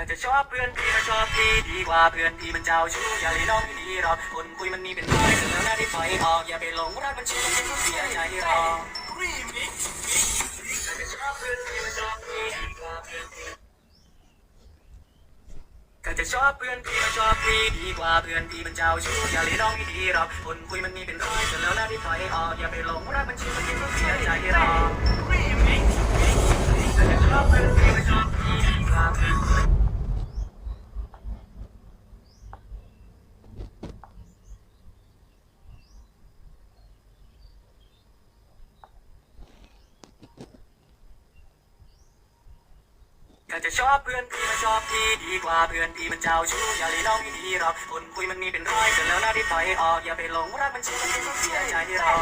ถ้าจะชอบเพื่อนพี่มาชอบพี่ดีกว่าเพื่อนพี่มันเจ้าชู้อย่าเลยน้องไม่ดีหรอกคนคุยมันมีเป็นร้อยเสร็จแล้วหน้าที่ถอยออกอย่าไปหลงรักมันชื่อมันก็เสียใจหรอกถ้าจะชอบเพื่อนพี่มาชอบพี่ดีกว่าเพื่อนพี่ถ้าจะชอบเพื่อนพี่มาชอบพี่ดีกว่าเพื่อนพี่มันเจ้าชู้อย่าเลยน้องไม่ดีหรอกคนคุยมันมีเป็นร้อยเสร็จแล้วหน้าที่ถอยออกอย่าไปหลงรักมันชื่อมันก็เสียใจหรอก ถ้าจะชอบเพื่อนพี่มาชอบพี่ดีกว่าเพื่อนพี่มันเจ้าชู้อย่าเลยน้องไม่ดีหรอกคนคุยมันมีเป็นร้อยเสร็จแล้วน่าที่ถอยออกอย่าไปหลงรักมันชื่อมันเสียใจหรา